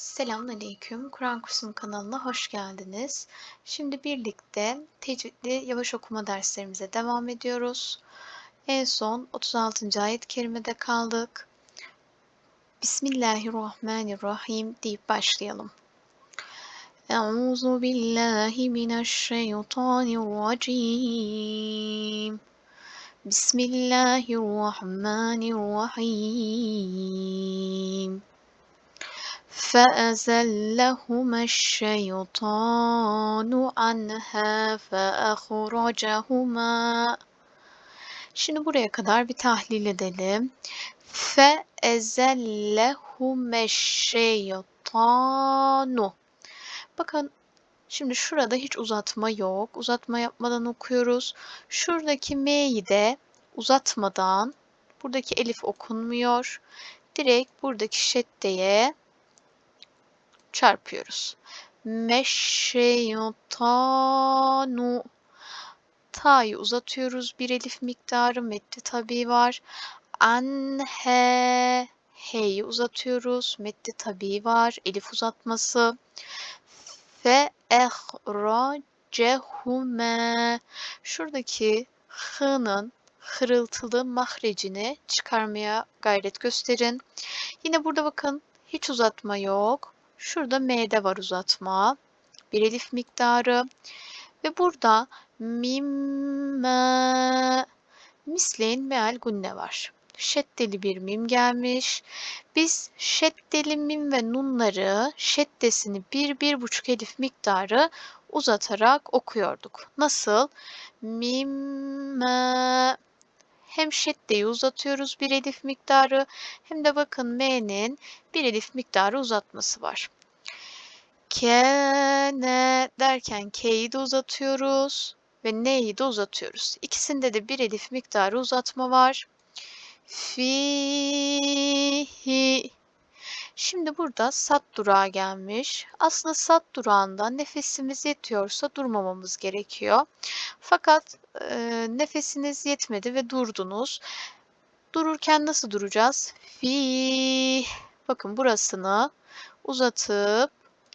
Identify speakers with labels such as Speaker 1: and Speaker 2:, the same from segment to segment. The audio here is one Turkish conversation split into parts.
Speaker 1: Selamünaleyküm. Kur'an Kursum kanalına hoş geldiniz. Şimdi birlikte tecvidli yavaş okuma derslerimize devam ediyoruz. En son 36. ayet-i kerimede kaldık. Bismillahirrahmanirrahim deyip başlayalım. Euzu billahi mineşşeytanirracim. Bismillahirrahmanirrahim. فأزلهما الشيطان عنها فأخرجهما Şimdi buraya kadar bir tahlil edelim. Fe ezellehumeşşeytanu. Bakın şimdi şurada hiç uzatma yok. Uzatma yapmadan okuyoruz. Şuradaki M'yi de uzatmadan buradaki elif okunmuyor. Direkt buradaki şeddeye çarpıyoruz. Meşşeytanu Ta'yı uzatıyoruz. Bir elif miktarı meddi tabi var. Anhe H'yi uzatıyoruz. Meddi tabi var. Elif uzatması. Fe ehracehume Şuradaki h'nın hırıltılı mahrecini çıkarmaya gayret gösterin. Yine burada bakın hiç uzatma yok. Şurada M'de var uzatma. Bir elif miktarı. Ve burada mimme misleyin meal gunne var. Şeddeli bir mim gelmiş. Biz şeddeli mim ve nunları şeddesini bir, bir buçuk elif miktarı uzatarak okuyorduk. Nasıl? Mimme hem şeddeyi uzatıyoruz bir elif miktarı hem de bakın m'nin bir elif miktarı uzatması var. Kene derken k'yi de uzatıyoruz ve n'yi de uzatıyoruz. İkisinde de bir elif miktarı uzatma var. Fihi Şimdi burada sat durağı gelmiş. Aslında sat durağında nefesimiz yetiyorsa durmamamız gerekiyor. Fakat e, nefesiniz yetmedi ve durdunuz. Dururken nasıl duracağız? Fi. Bakın burasını uzatıp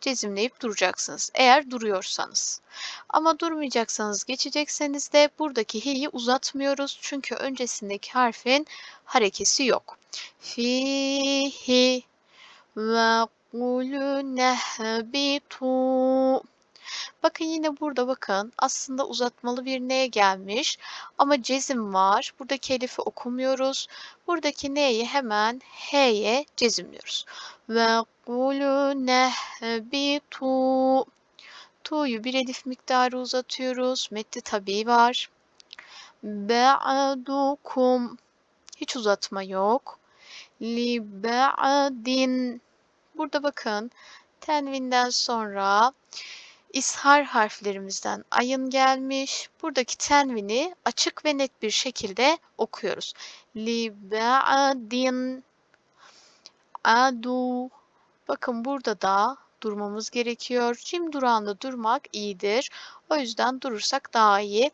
Speaker 1: cezimleyip duracaksınız. Eğer duruyorsanız. Ama durmayacaksanız geçecekseniz de buradaki hi'yi uzatmıyoruz. Çünkü öncesindeki harfin harekesi yok. Fihi ve kulü nehbitu Bakın yine burada bakın aslında uzatmalı bir neye gelmiş ama cezim var. Buradaki elifi okumuyoruz. Buradaki neyi hemen h'ye cezimliyoruz. Ve kulü nehbitu Tu'yu bir elif miktarı uzatıyoruz. Metni tabi var. Ba'dukum hiç uzatma yok. Li Burada bakın tenvinden sonra ishar harflerimizden ayın gelmiş. Buradaki tenvini açık ve net bir şekilde okuyoruz. Li ba'din adu Bakın burada da durmamız gerekiyor. Cim durağında durmak iyidir. O yüzden durursak daha iyi.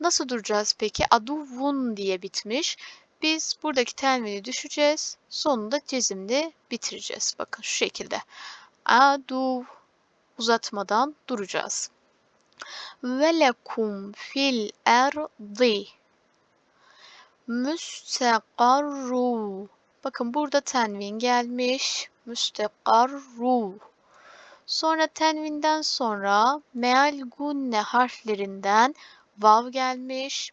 Speaker 1: Nasıl duracağız peki? Aduvun diye bitmiş. Biz buradaki tenvini düşeceğiz. Sonunda cezimli bitireceğiz. Bakın şu şekilde. Adu uzatmadan duracağız. Ve lekum fil erdi müstekarru Bakın burada tenvin gelmiş. Müstekarru Sonra tenvinden sonra meal gunne harflerinden vav gelmiş.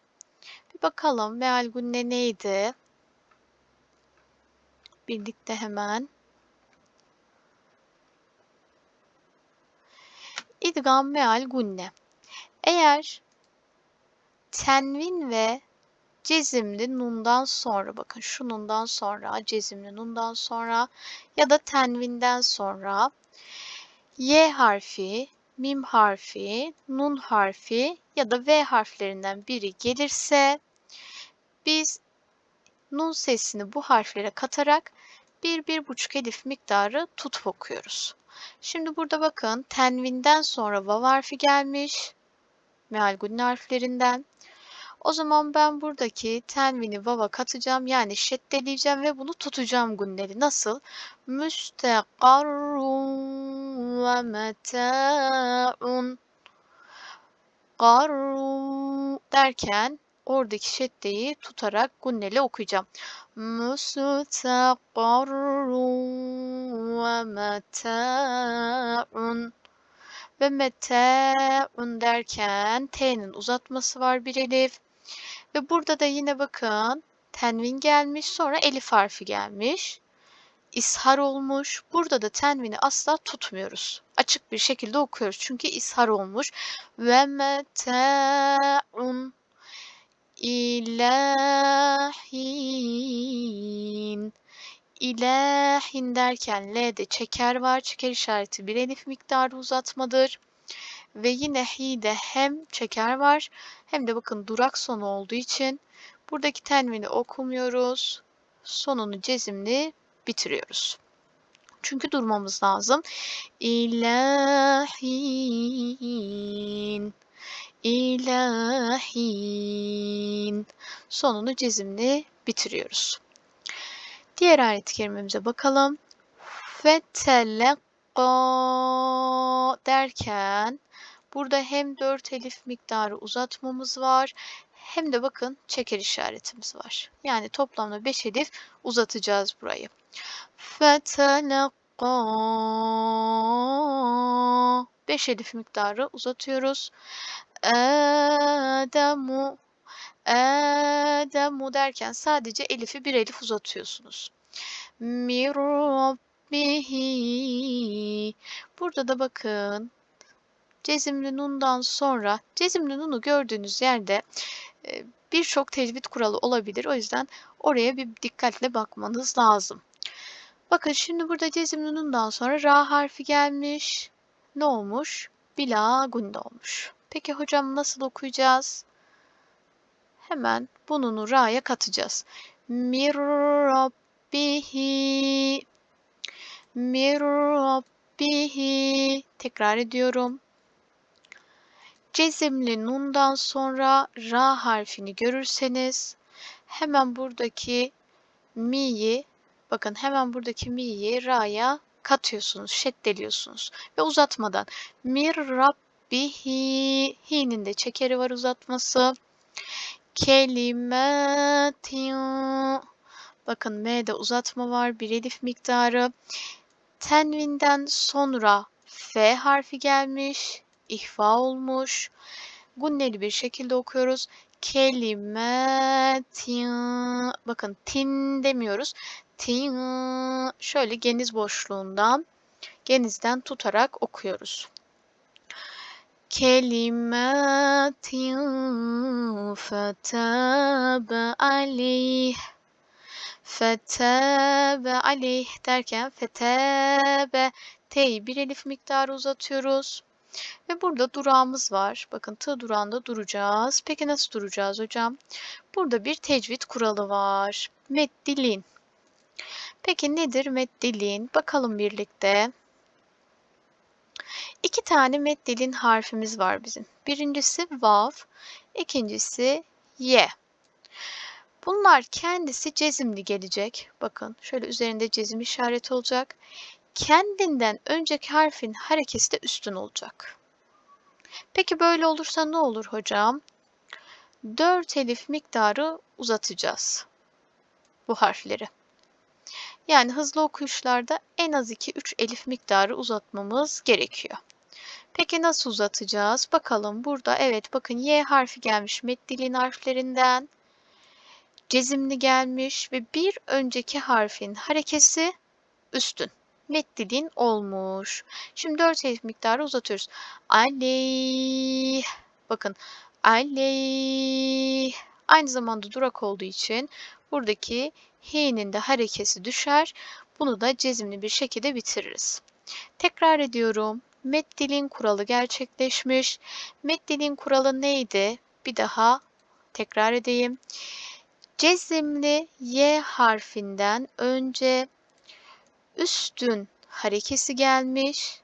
Speaker 1: Bir bakalım meal gunne neydi? Birlikte hemen. İdgam meal gunne. Eğer tenvin ve cezimli nundan sonra bakın şu nundan sonra cezimli nundan sonra ya da tenvinden sonra y harfi, mim harfi, nun harfi ya da v harflerinden biri gelirse biz nun sesini bu harflere katarak bir, bir buçuk elif miktarı tutup okuyoruz. Şimdi burada bakın tenvinden sonra vav harfi gelmiş. Meal gunne harflerinden. O zaman ben buradaki tenvini vava katacağım. Yani şeddeleyeceğim ve bunu tutacağım gunneli. Nasıl? Müstekarrun ve meta'un. Garru derken oradaki şeddeyi tutarak gunneli okuyacağım. Müstekarrun ve meta'un ve mete'un derken T'nin uzatması var bir elif. Ve burada da yine bakın tenvin gelmiş sonra elif harfi gelmiş. İshar olmuş. Burada da tenvini asla tutmuyoruz. Açık bir şekilde okuyoruz. Çünkü ishar olmuş. Ve mete'un ilahin ilahin derken L'de çeker var. Çeker işareti bir elif miktarı uzatmadır. Ve yine hi'de hem çeker var hem de bakın durak sonu olduğu için buradaki tenvini okumuyoruz. Sonunu cezimli bitiriyoruz. Çünkü durmamız lazım. İlahin ilahin sonunu cezimli bitiriyoruz. Diğer ayet-i kerimemize bakalım. Fetelekka derken burada hem dört elif miktarı uzatmamız var hem de bakın çeker işaretimiz var. Yani toplamda 5 elif uzatacağız burayı. Fetelekka 5 elif miktarı uzatıyoruz. Ademu Ademu derken sadece elifi bir elif uzatıyorsunuz. Mir Rabbihi Burada da bakın cezimli nundan sonra cezimli nunu gördüğünüz yerde e, birçok tecvid kuralı olabilir. O yüzden oraya bir dikkatle bakmanız lazım. Bakın şimdi burada cezimli nundan sonra ra harfi gelmiş. Ne olmuş? Bila gunde olmuş. Peki hocam nasıl okuyacağız? Hemen bununu ra'ya katacağız. Mir Rabbihi Mir Rabbihi Tekrar ediyorum. Cezimli nundan sonra ra harfini görürseniz hemen buradaki mi'yi bakın hemen buradaki mi'yi ra'ya katıyorsunuz, şeddeliyorsunuz ve uzatmadan mir rabbihi hi'nin de çekeri var uzatması. Kelimetin bakın m'de uzatma var bir elif miktarı. Tenvinden sonra f harfi gelmiş ihfa olmuş. Gunneli bir şekilde okuyoruz. Kelimetin bakın tin demiyoruz. Tin şöyle geniz boşluğundan genizden tutarak okuyoruz kelimatin fetabe aleyh fetabe aleyh derken fetabe t'yi bir elif miktarı uzatıyoruz. Ve burada durağımız var. Bakın tığ durağında duracağız. Peki nasıl duracağız hocam? Burada bir tecvid kuralı var. Meddilin. Peki nedir meddilin? Bakalım birlikte. İki tane meddilin harfimiz var bizim. Birincisi vav, ikincisi ye. Bunlar kendisi cezimli gelecek. Bakın şöyle üzerinde cezim işareti olacak. Kendinden önceki harfin harekesi de üstün olacak. Peki böyle olursa ne olur hocam? 4 elif miktarı uzatacağız bu harfleri. Yani hızlı okuyuşlarda en az 2-3 elif miktarı uzatmamız gerekiyor. Peki nasıl uzatacağız? Bakalım burada evet bakın Y harfi gelmiş meddilin harflerinden. Cezimli gelmiş ve bir önceki harfin harekesi üstün. Meddilin olmuş. Şimdi 4 elif miktarı uzatıyoruz. Aleyh. Bakın aleyh. Aynı zamanda durak olduğu için buradaki hi'nin de harekesi düşer. Bunu da cezimli bir şekilde bitiririz. Tekrar ediyorum. Meddilin kuralı gerçekleşmiş. Meddilin kuralı neydi? Bir daha tekrar edeyim. Cezimli Y harfinden önce üstün harekesi gelmiş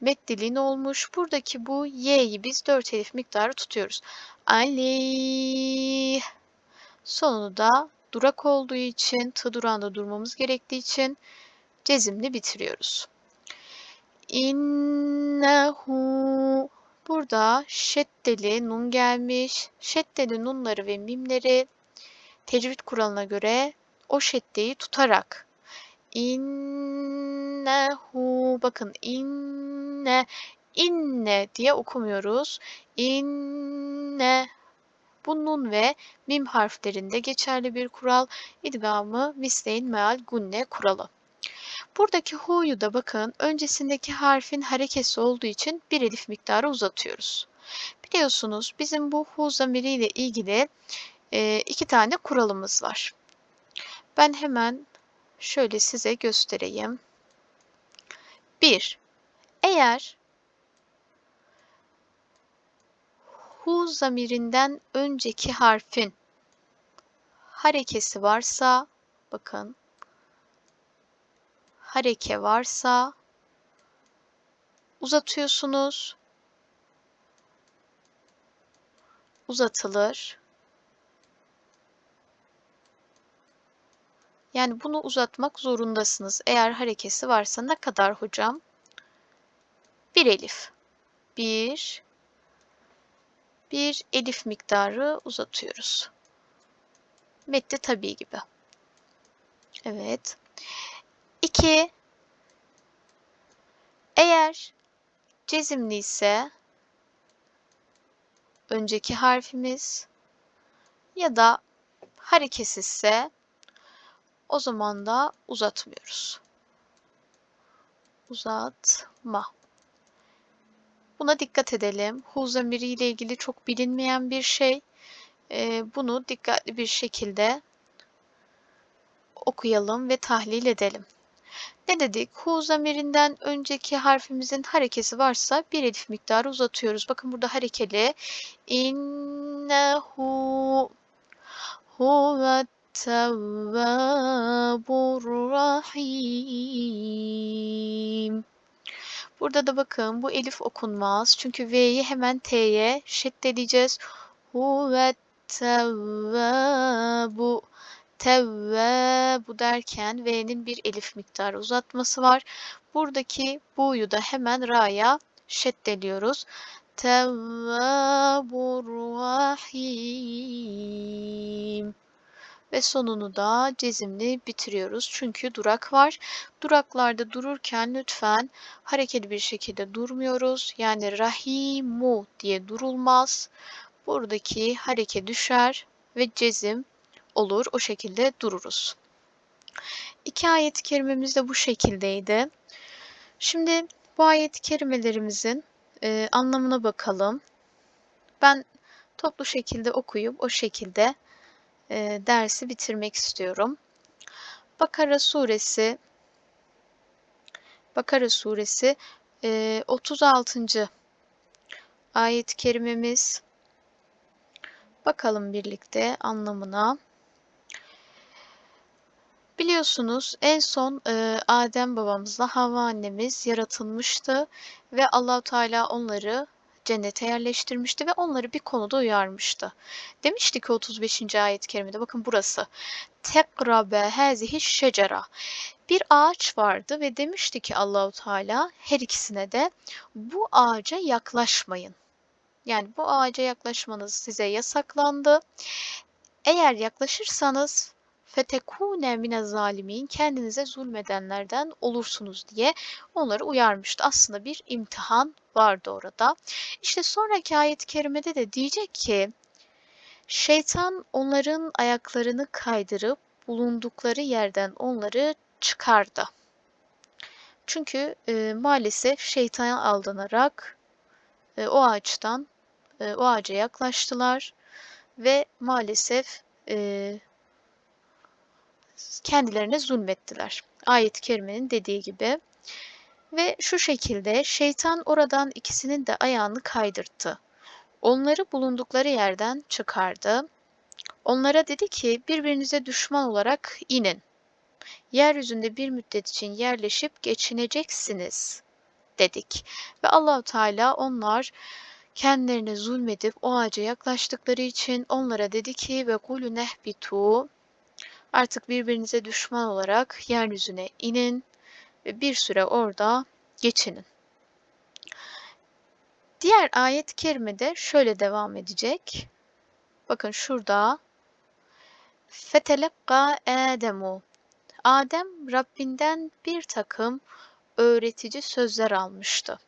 Speaker 1: meddilin olmuş. Buradaki bu y'yi biz 4 elif miktarı tutuyoruz. Aleyh. Sonunu da durak olduğu için, tı durağında durmamız gerektiği için cezimli bitiriyoruz. İnnehu. Burada şeddeli nun gelmiş. Şeddeli nunları ve mimleri tecvid kuralına göre o şeddeyi tutarak innehu bakın inne inne diye okumuyoruz. İnne bu nun ve mim harflerinde geçerli bir kural idgamı misleyn meal gunne kuralı. Buradaki hu'yu da bakın öncesindeki harfin harekesi olduğu için bir elif miktarı uzatıyoruz. Biliyorsunuz bizim bu hu zamiriyle ilgili e, iki tane kuralımız var. Ben hemen şöyle size göstereyim. 1. Eğer hu zamirinden önceki harfin harekesi varsa bakın hareke varsa uzatıyorsunuz. Uzatılır. Yani bunu uzatmak zorundasınız. Eğer harekesi varsa ne kadar hocam? Bir elif. Bir. Bir elif miktarı uzatıyoruz. Metti tabii gibi. Evet. 2. Eğer cezimli ise önceki harfimiz ya da hareketsizse o zaman da uzatmıyoruz. Uzatma. Buna dikkat edelim. Hu zamiri ile ilgili çok bilinmeyen bir şey. Ee, bunu dikkatli bir şekilde okuyalım ve tahlil edelim. Ne dedik? Hu zamirinden önceki harfimizin harekesi varsa bir elif miktarı uzatıyoruz. Bakın burada harekeli. İnnehu huvet tevvabur rahim. Burada da bakın bu elif okunmaz. Çünkü V'yi hemen T'ye şeddeleyeceğiz. Huvet tevvabu tevvebu derken V'nin bir elif miktarı uzatması var. Buradaki bu'yu da hemen ra'ya şeddeliyoruz. Tevvabur rahim ve sonunu da cezimli bitiriyoruz. Çünkü durak var. Duraklarda dururken lütfen hareketli bir şekilde durmuyoruz. Yani rahimu diye durulmaz. Buradaki hareke düşer ve cezim olur. O şekilde dururuz. İki ayet-i kerimemiz de bu şekildeydi. Şimdi bu ayet-i kerimelerimizin e, anlamına bakalım. Ben toplu şekilde okuyup o şekilde e, dersi bitirmek istiyorum. Bakara suresi Bakara suresi e, 36. ayet-i kerimemiz. Bakalım birlikte anlamına. Biliyorsunuz en son e, Adem babamızla Havva annemiz yaratılmıştı ve Allahu Teala onları cennete yerleştirmişti ve onları bir konuda uyarmıştı. Demişti ki 35. ayet-i kerimede bakın burası. Tekrabe hazihi şecera. Bir ağaç vardı ve demişti ki Allahu Teala her ikisine de bu ağaca yaklaşmayın. Yani bu ağaca yaklaşmanız size yasaklandı. Eğer yaklaşırsanız fetekune mine zalimin kendinize zulmedenlerden olursunuz diye onları uyarmıştı. Aslında bir imtihan vardı orada. İşte sonraki ayet-i kerimede de diyecek ki şeytan onların ayaklarını kaydırıp bulundukları yerden onları çıkardı. Çünkü e, maalesef şeytana aldanarak e, o ağaçtan e, o ağaca yaklaştılar ve maalesef e, kendilerine zulmettiler. Ayet-i kerimenin dediği gibi. Ve şu şekilde şeytan oradan ikisinin de ayağını kaydırttı. Onları bulundukları yerden çıkardı. Onlara dedi ki birbirinize düşman olarak inin. Yeryüzünde bir müddet için yerleşip geçineceksiniz dedik. Ve Allahu Teala onlar kendilerine zulmedip o ağaca yaklaştıkları için onlara dedi ki ve kulü nehbitu artık birbirinize düşman olarak yeryüzüne inin ve bir süre orada geçinin. Diğer ayet-i kerimede şöyle devam edecek. Bakın şurada fetelekka Ademu Adem Rabbinden bir takım öğretici sözler almıştı.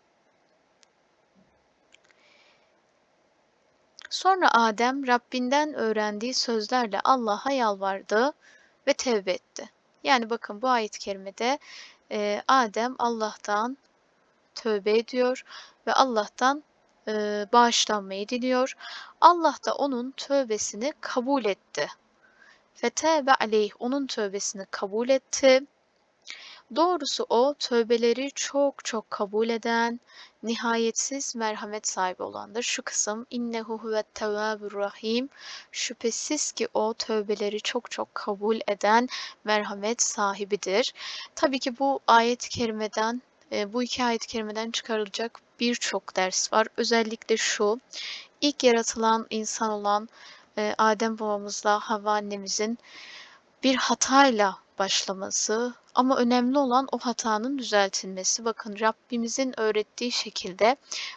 Speaker 1: Sonra Adem Rabbinden öğrendiği sözlerle Allah'a yalvardı ve tevbe etti. Yani bakın bu ayet-i kerimede e, Adem Allah'tan tövbe ediyor ve Allah'tan e, bağışlanmayı diliyor. Allah da onun tövbesini kabul etti. Fetebe aleyh onun tövbesini kabul etti. Doğrusu o tövbeleri çok çok kabul eden, nihayetsiz merhamet sahibi olandır. Şu kısım innehu huvet tevvabur rahim. Şüphesiz ki o tövbeleri çok çok kabul eden merhamet sahibidir. Tabii ki bu ayet-i kerimeden e, bu iki ayet-i kerimeden çıkarılacak birçok ders var. Özellikle şu, ilk yaratılan insan olan e, Adem babamızla Havva annemizin bir hatayla başlaması ama önemli olan o hatanın düzeltilmesi. Bakın Rabbimizin öğrettiği şekilde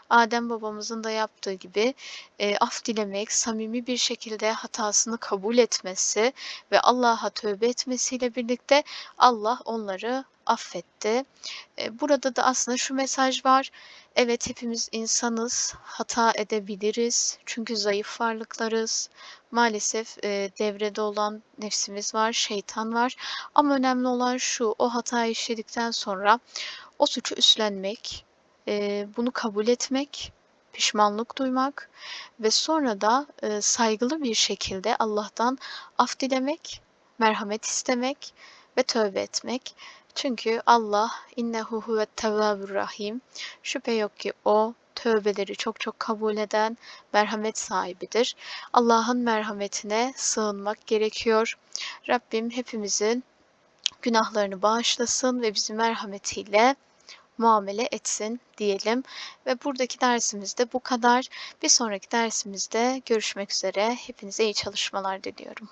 Speaker 1: Adem babamızın da yaptığı gibi e, af dilemek, samimi bir şekilde hatasını kabul etmesi ve Allah'a tövbe etmesiyle birlikte Allah onları affetti. E, burada da aslında şu mesaj var. Evet hepimiz insanız, hata edebiliriz çünkü zayıf varlıklarız. Maalesef e, devrede olan nefsimiz var, şeytan var. Ama önemli olan şu, o hatayı işledikten sonra o suçu üstlenmek, e, bunu kabul etmek, pişmanlık duymak ve sonra da e, saygılı bir şekilde Allah'tan af dilemek, merhamet istemek ve tövbe etmek. Çünkü Allah innehu huvet tevvabur rahim. Şüphe yok ki o tövbeleri çok çok kabul eden merhamet sahibidir. Allah'ın merhametine sığınmak gerekiyor. Rabbim hepimizin günahlarını bağışlasın ve bizi merhametiyle muamele etsin diyelim. Ve buradaki dersimiz de bu kadar. Bir sonraki dersimizde görüşmek üzere. Hepinize iyi çalışmalar diliyorum.